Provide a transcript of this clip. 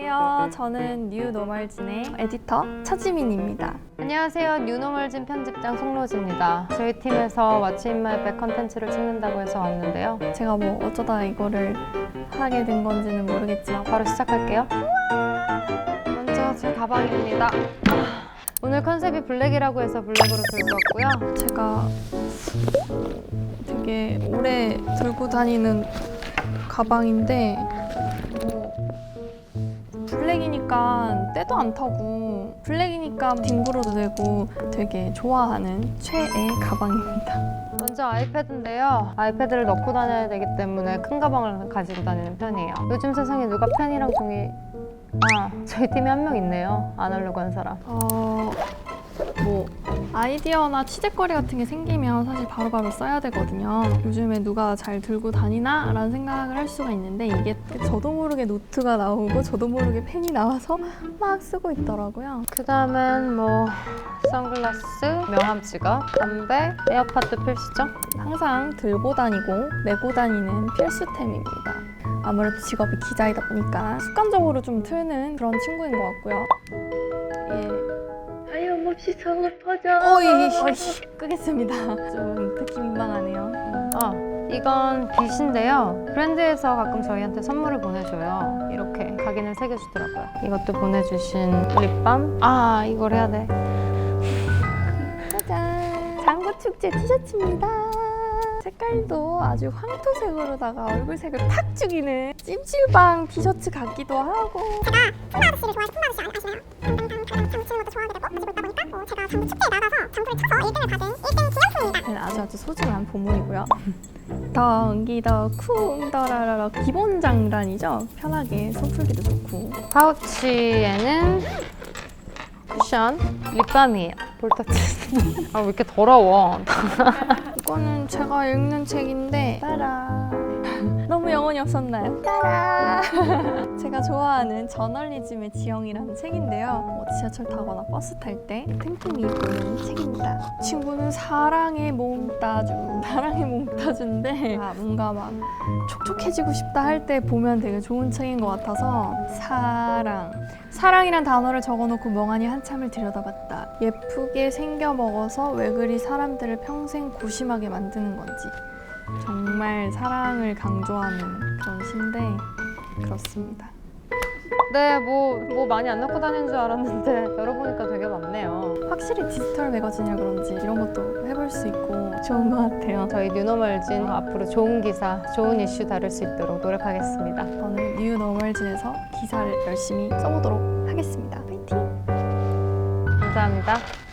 안녕하세요. 저는 뉴노멀진의 에디터 차지민입니다. 안녕하세요. 뉴노멀진 편집장 송로지입니다. 저희 팀에서 왓츠 인 마이 백 컨텐츠를 찍는다고 해서 왔는데요. 제가 뭐 어쩌다 이거를 하게 된 건지는 모르겠지만 바로 시작할게요. 먼저 제 가방입니다. 오늘 컨셉이 블랙이라고 해서 블랙으로 들고 왔고요. 제가 되게 오래 들고 다니는 가방인데 뭐 블랙이니까 때도 안 타고 블랙이니까 뒹굴어도 되고 되게 좋아하는 최애 가방입니다. 먼저 아이패드인데요. 아이패드를 넣고 다녀야 되기 때문에 큰 가방을 가지고 다니는 편이에요. 요즘 세상에 누가 펜이랑 종이 아, 저희 팀에 한 명 있네요. 안 하려고 한 사람. 어, 뭐 아이디어나 취재거리 같은 게 생기면 사실 바로 바로 써야 되거든요. 요즘에 누가 잘 들고 다니나? 라는 생각을 할 수가 있는데 이게 저도 모르게 노트가 나오고 저도 모르게 펜이 나와서 막 쓰고 있더라고요. 그 다음엔 뭐 선글라스, 명함 지갑, 담배, 에어팟도 필수죠. 항상 들고 다니고 메고 다니는 필수템입니다. 아무래도 직업이 기자이다 보니까 습관적으로 좀 트는 그런 친구인 것 같고요. 예. 하염없이 성을 퍼져. 어이, 어이, 끄겠습니다. 좀 듣기 민망하네요. 아, 이건 빗인데요. 브랜드에서 가끔 저희한테 선물을 보내줘요. 이렇게 각인을 새겨주더라고요. 이것도 보내주신 립밤. 아, 이걸 해야 돼. 짜잔! 장구 축제 티셔츠입니다. 색깔도 아주 황토색으로다가 얼굴색을 팍 죽이는 찜질방 티셔츠 같기도 하고 풍마 아저씨를 좋아해서 풍마 아저씨 아시나요? 아주 소중한 보물이고요. 덩기더 쿵더라라라 기본 장단이죠. 편하게 손 풀기도 좋고 파우치에는 쿠션, 립밤이에요. 볼터치. 아, 왜 이렇게 더러워. 이거는 제가 읽는 책인데 따라 영혼이 없었나요? 따라 제가 좋아하는 저널리즘의 지형이라는 책인데요. 뭐 지하철 타거나 버스 탈 때 틈틈이 보는 책입니다. 친구는 사랑의 몽따주 사랑의 몽따주인데 아, 뭔가 막 촉촉해지고 싶다 할 때 보면 되게 좋은 책인 것 같아서 사랑. 사랑이란 단어를 적어놓고 멍하니 한참을 들여다봤다. 예쁘게 생겨 먹어서 왜 그리 사람들을 평생 고심하게 만드는 건지 정말 사랑을 강조하는 그런 시인데 그렇습니다. 네, 뭐, 뭐 많이 안 넣고 다니는 줄 알았는데 열어보니까 되게 많네요. 확실히 디지털 매거진이라 그런지 이런 것도 해볼 수 있고 좋은 것 같아요. 저희 뉴노멀진 앞으로 좋은 기사, 좋은 이슈 다룰 수 있도록 노력하겠습니다. 저는 뉴노멀진에서 기사를 열심히 써보도록 하겠습니다. 파이팅! 감사합니다.